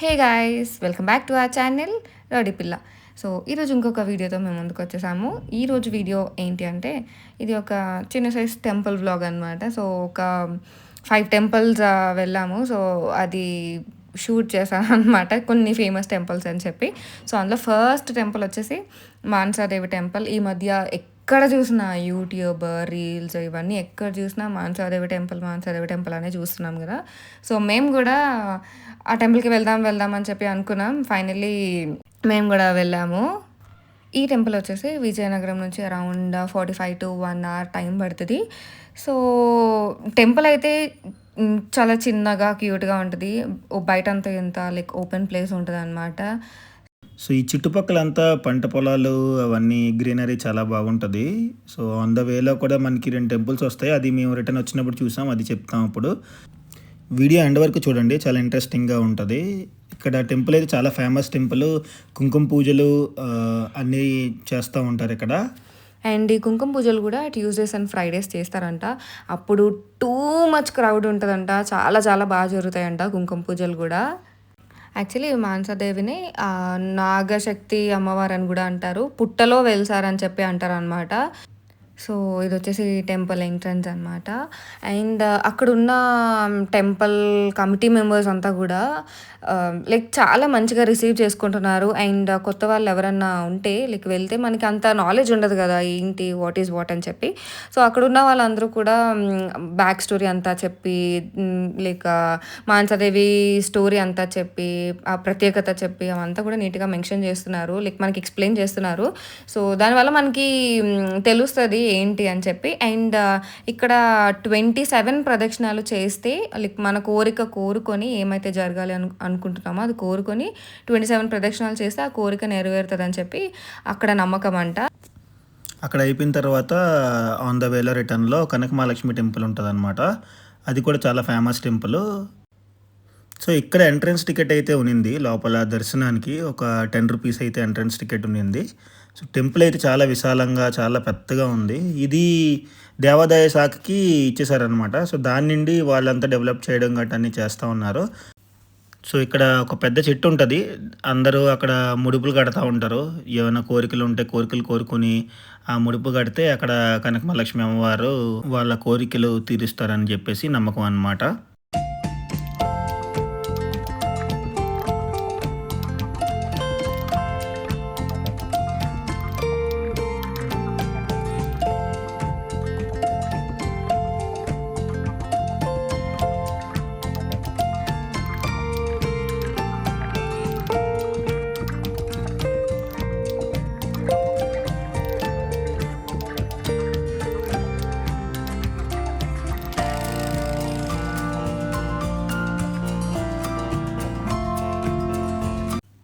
Hey guys welcome back to our channel rowdy Pilla so ఈరోజు ఇంకొక వీడియోతో మేము ముందుకు వచ్చేసాము. ఈరోజు వీడియో ఏంటి అంటే ఇది ఒక చిన్న సైజ్ టెంపుల్ వ్లాగ్ అనమాట సో ఒక ఫైవ్ టెంపుల్స్ వెళ్ళాము. సో అది షూట్ చేశాను అనమాట కొన్ని ఫేమస్ టెంపుల్స్ అని చెప్పి. సో అందులో ఫస్ట్ టెంపుల్ వచ్చేసి మాన్సాదేవి టెంపుల్ ఈ మధ్య ఎక్కడ చూసినా యూట్యూబ్ రీల్స్ ఇవన్నీ ఎక్కడ చూసినా మాన్సాదేవి టెంపుల్ మాన్సాదేవి టెంపుల్ అనే చూస్తున్నాం కదా. సో మేము కూడా ఆ టెంపుల్కి వెళ్దాం వెళ్దాం అని చెప్పి అనుకున్నాం. ఫైనల్లీ మేము కూడా వెళ్ళాము. ఈ టెంపుల్ వచ్చేసి విజయనగరం నుంచి around forty five to one hour time పడుతుంది. సో టెంపుల్ అయితే చాలా చిన్నగా క్యూట్గా ఉంటుంది. బయట అంతా ఎంత లైక్ ఓపెన్ ప్లేస్ ఉంటుంది అనమాట సో ఈ చుట్టుపక్కలంతా పంట పొలాలు అవన్నీ గ్రీనరీ చాలా బాగుంటుంది. సో ఆన్ ద వేలో కూడా మనకి రెండు టెంపుల్స్ వస్తాయి. అది మేము రిటర్న్ వచ్చినప్పుడు చూసాం అది చెప్తాం అప్పుడు. వీడియో ఎండ్ వరకు చూడండి చాలా ఇంట్రెస్టింగ్గా ఉంటుంది. ఇక్కడ టెంపుల్ అయితే చాలా ఫేమస్ టెంపుల్ కుంకుమ పూజలు అన్నీ చేస్తూ ఉంటారు ఇక్కడ. అండ్ ఈ కుంకుమ పూజలు కూడా ట్యూస్డేస్ అండ్ ఫ్రైడేస్ చేస్తారంట. అప్పుడు టూ మచ్ క్రౌడ్ ఉంటుందంట. చాలా చాలా బాగా జరుగుతాయంట కుంకుమ పూజలు కూడా. యాక్చువల్లీ మానసదేవిని నాగశక్తి అమ్మవారు అని కూడా అంటారు. పుట్టలో వెలిసారని చెప్పి అంటారు అనమాట సో ఇది వచ్చేసి టెంపుల్ ఎంట్రన్స్ అనమాట అండ్ uh, అక్కడ ఉన్న um, టెంపుల్ కమిటీ మెంబర్స్ అంతా కూడా um, లైక్ చాలా మంచిగా రిసీవ్ చేసుకుంటున్నారు. అండ్ uh, కొత్త వాళ్ళు ఎవరన్నా ఉంటే లైక్ వెళ్తే మనకి అంత నాలెడ్జ్ ఉండదు కదా ఏంటి వాట్ ఈస్ వాట్ అని చెప్పి. సో అక్కడ ఉన్న వాళ్ళందరూ కూడా um, బ్యాక్ స్టోరీ అంతా చెప్పి mm, like uh, Mansadevi story అంతా చెప్పి ఆ ప్రత్యేకత చెప్పి అవంతా కూడా నీట్గా మెన్షన్ చేస్తున్నారు. లైక్ మనకి ఎక్స్ప్లెయిన్ చేస్తున్నారు. సో దానివల్ల మనకి mm, తెలుస్తుంది ఏంటి అని చెప్పి. అండ్ ఇక్కడ ట్వంటీ సెవెన్ ప్రదక్షిణాలు చేస్తే లైక్ మన కోరిక కోరుకొని ఏమైతే జరగాలి అను అనుకుంటున్నామో అది కోరుకొని ట్వంటీ సెవెన్ ప్రదక్షిణాలు చేస్తే ఆ కోరిక నెరవేరుతుంది అని చెప్పి అక్కడ నమ్మకం అంట. అక్కడ అయిపోయిన తర్వాత ఆన్ ద వేలో రిటర్న్లో కనకమహాలక్ష్మి టెంపుల్ ఉంటుంది అది కూడా చాలా ఫేమస్ టెంపుల్. సో ఇక్కడ ఎంట్రన్స్ టికెట్ అయితే ఉన్నింది లోపల దర్శనానికి ఒక టెన్ రూపీస్ అయితే ఎంట్రన్స్ టికెట్ ఉన్నింది సో టెంపుల్ అయితే చాలా విశాలంగా చాలా పెద్దగా ఉంది. ఇది దేవాదాయ శాఖకి ఇచ్చేసారనమాట సో దాని నుండి వాళ్ళంతా డెవలప్ చేయడం గట్రా అన్నీ చేస్తూ ఉన్నారు. సో ఇక్కడ ఒక పెద్ద చెట్టు ఉంటుంది. అందరూ అక్కడ ముడుపులు కడతా ఉంటారు. ఏమైనా కోరికలు ఉంటే కోరికలు కోరుకుని ఆ ముడుపు కడితే అక్కడ కనకమహాలక్ష్మి అమ్మవారు వాళ్ళ కోరికలు తీరుస్తారని చెప్పేసి నమ్మకం అన్నమాట.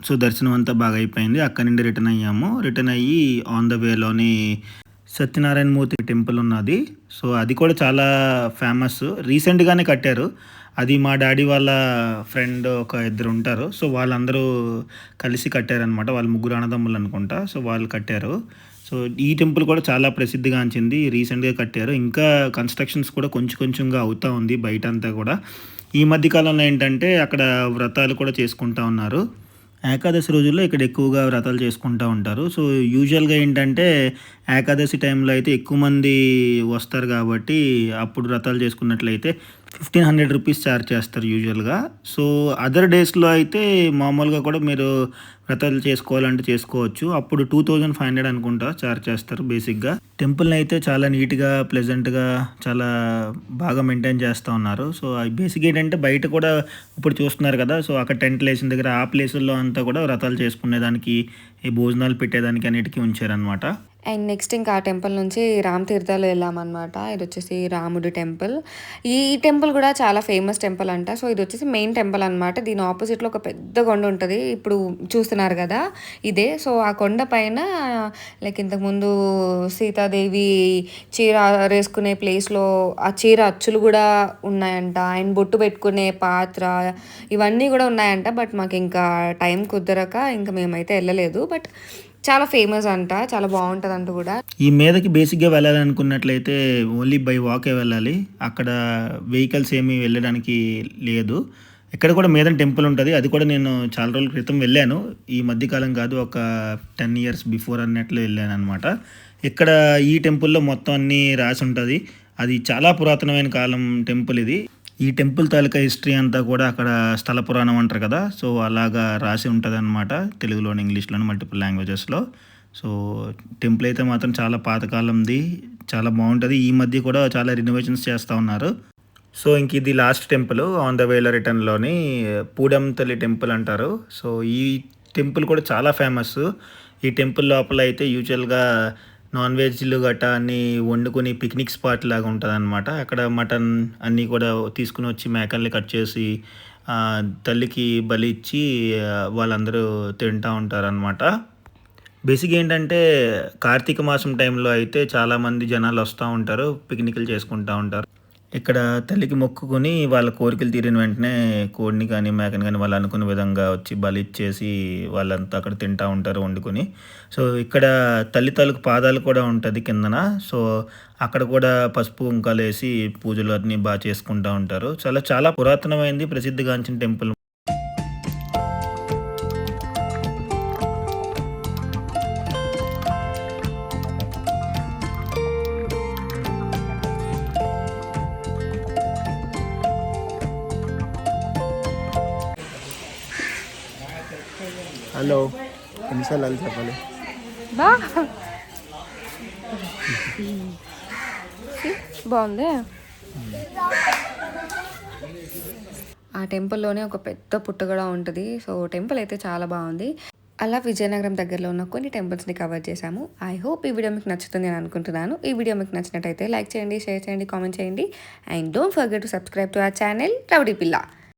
సో దర్శనం అంతా బాగా అయిపోయింది. అక్కడి నుండి రిటర్న్ అయ్యాము. రిటర్న్ అయ్యి ఆన్ ద వేలోని సత్యనారాయణమూర్తి టెంపుల్ ఉన్నది. సో అది కూడా చాలా ఫేమస్ రీసెంట్గానే కట్టారు. అది మా డాడీ వాళ్ళ ఫ్రెండ్ ఒక ఇద్దరు ఉంటారు. సో వాళ్ళందరూ కలిసి కట్టారనమాట వాళ్ళు ముగ్గురు అన్నదమ్ములు అనుకుంటా. సో వాళ్ళు కట్టారు. సో ఈ టెంపుల్ కూడా చాలా ప్రసిద్ధిగాంచింది రీసెంట్గా కట్టారు. ఇంకా కన్స్ట్రక్షన్స్ కూడా కొంచెం కొంచెంగా అవుతూ ఉంది బయట అంతా కూడా. ఈ మధ్య కాలంలో ఏంటంటే అక్కడ వ్రతాలు కూడా చేసుకుంటా ఉన్నారు. ఏకాదశి రోజుల్లో ఇక్కడ ఎక్కువగా వ్రతాలు చేసుకుంటూ ఉంటారు. సో యూజువల్గా ఏంటంటే ఏకాదశి టైంలో అయితే ఎక్కువ మంది వస్తారు కాబట్టి అప్పుడు వ్రతాలు చేసుకున్నట్లయితే ఫిఫ్టీన్ హండ్రెడ్ రూపీస్ ఛార్జ్ చేస్తారు యూజువల్గా. సో అదర్ డేస్లో అయితే మామూలుగా కూడా మీరు వ్రతాలు చేసుకోవాలంటే చేసుకోవచ్చు. అప్పుడు టూ థౌజండ్ ఫైవ్ హండ్రెడ్ అనుకుంటా ఛార్జ్ చేస్తారు బేసిక్గా. టెంపుల్ని అయితే చాలా నీట్గా ప్లెజెంట్గా చాలా బాగా మెయింటైన్ చేస్తూ ఉన్నారు. సో బేసిక్ ఏంటంటే బయట కూడా ఇప్పుడు చూస్తున్నారు కదా సో అక్కడ టెంట్లు వేసిన దగ్గర ఆ ప్లేసుల్లో అంతా కూడా వ్రతాలు చేసుకునేదానికి ఈ భోజనాలు పెట్టేదానికి అన్నిటికీ ఉంచారనమాట అండ్ నెక్స్ట్ ఇంకా ఆ టెంపుల్ నుంచి రామ్ తీర్థాలు వెళ్ళామన్నమాట. ఇది వచ్చేసి రాముడి టెంపుల్. ఈ టెంపుల్ కూడా చాలా ఫేమస్ టెంపుల్ అంట. సో ఇది వచ్చేసి మెయిన్ టెంపుల్ అనమాట దీని ఆపోజిట్లో ఒక పెద్ద కొండ ఉంటుంది. ఇప్పుడు చూస్తున్నారు కదా ఇదే. సో ఆ కొండ పైన లైక్ ఇంతకుముందు సీతాదేవి చీర వేసుకునే ప్లేస్లో ఆ చీర అచ్చులు కూడా ఉన్నాయంట. అండ్ బొట్టు పెట్టుకునే పాత్ర ఇవన్నీ కూడా ఉన్నాయంట. బట్ మాకు ఇంకా టైం కుదరక ఇంకా మేమైతే వెళ్ళలేదు. బట్ చాలా ఫేమస్ అంట చాలా బాగుంటుంది అంట కూడా. ఈ మీదకి బేసిక్గా వెళ్ళాలనుకున్నట్లయితే ఓన్లీ బై వాకే వెళ్ళాలి. అక్కడ వెహికల్స్ ఏమీ వెళ్ళడానికి లేదు. ఇక్కడ కూడా మేదన్ టెంపుల్ ఉంటుంది. అది కూడా నేను చాలా రోజుల క్రితం వెళ్ళాను. ఈ మధ్యకాలం కాదు ఒక టెన్ ఇయర్స్ బిఫోర్ అన్నట్లు వెళ్ళాను అనమాట ఇక్కడ ఈ టెంపుల్లో మొత్తం అన్నీ రాసి ఉంటుంది. అది చాలా పురాతనమైన కాలం టెంపుల్ ఇది. ఈ టెంపుల్ తాలూకా హిస్టరీ అంతా కూడా అక్కడ స్థల పురాణం అంటారు కదా సో అలాగా రాసి ఉంటుంది అనమాట తెలుగులోని ఇంగ్లీష్లోని మల్టిపుల్ లాంగ్వేజెస్లో. సో టెంపుల్ అయితే మాత్రం చాలా పాతకాలంది చాలా బాగుంటుంది. ఈ మధ్య కూడా చాలా రినోవేషన్స్ చేస్తూ ఉన్నారు. సో ఇంక ఇది లాస్ట్ టెంపుల్ ఆన్ ద వేలో రిటర్న్లోని పూడంతల్లి టెంపుల్ అంటారు. సో ఈ టెంపుల్ కూడా చాలా ఫేమస్ ఈ టెంపుల్ లోపల అయితే యూజువల్గా నాన్ వెజ్లు గట్టా అన్ని వండుకొని పిక్నిక్ స్పాట్ లాగా ఉంటుంది అనమాట అక్కడ మటన్ అన్నీ కూడా తీసుకుని వచ్చి మేకల్ని కట్ చేసి తల్లికి బలి ఇచ్చి వాళ్ళందరూ తింటూ ఉంటారనమాట బేసిక్ ఏంటంటే కార్తీక మాసం టైంలో అయితే చాలామంది జనాలు వస్తూ ఉంటారు పిక్నిక్లు చేసుకుంటూ ఉంటారు. ఇక్కడ తల్లికి మొక్కుకొని వాళ్ళ కోరికలు తీరిన వెంటనే కోడిని కానీ మేకని కానీ వాళ్ళు అనుకున్న విధంగా వచ్చి బలి ఇచ్చేసి వాళ్ళంతా అక్కడ తింటూ ఉంటారు వండుకొని. సో ఇక్కడ తల్లి తాలూకు పాదాలు కూడా ఉంటుంది కిందన. సో అక్కడ కూడా పసుపు కుంకాలు వేసి పూజలు అన్నీ బాగా చేసుకుంటూ ఉంటారు. చాలా చాలా పురాతనమైంది ప్రసిద్ధిగాంచిన టెంపుల్. హలో ఎన్నిసార్లు అది చెప్పాలి? బా. బాగుంది? ఆ టెంపుల్లోనే ఒక పెద్ద పుట్ట కూడా ఉంటుంది. సో టెంపుల్ అయితే చాలా బాగుంది. అలా విజయనగరం దగ్గరలో ఉన్న కొన్ని టెంపుల్స్ని కవర్ చేశాము. ఐ హోప్ ఈ వీడియో మీకు నచ్చుతుంది అని అనుకుంటున్నాను. ఈ వీడియో మీకు నచ్చినట్టయితే లైక్ చేయండి షేర్ చేయండి కామెంట్ చేయండి. And don't forget to subscribe to our channel rowdy పిల్ల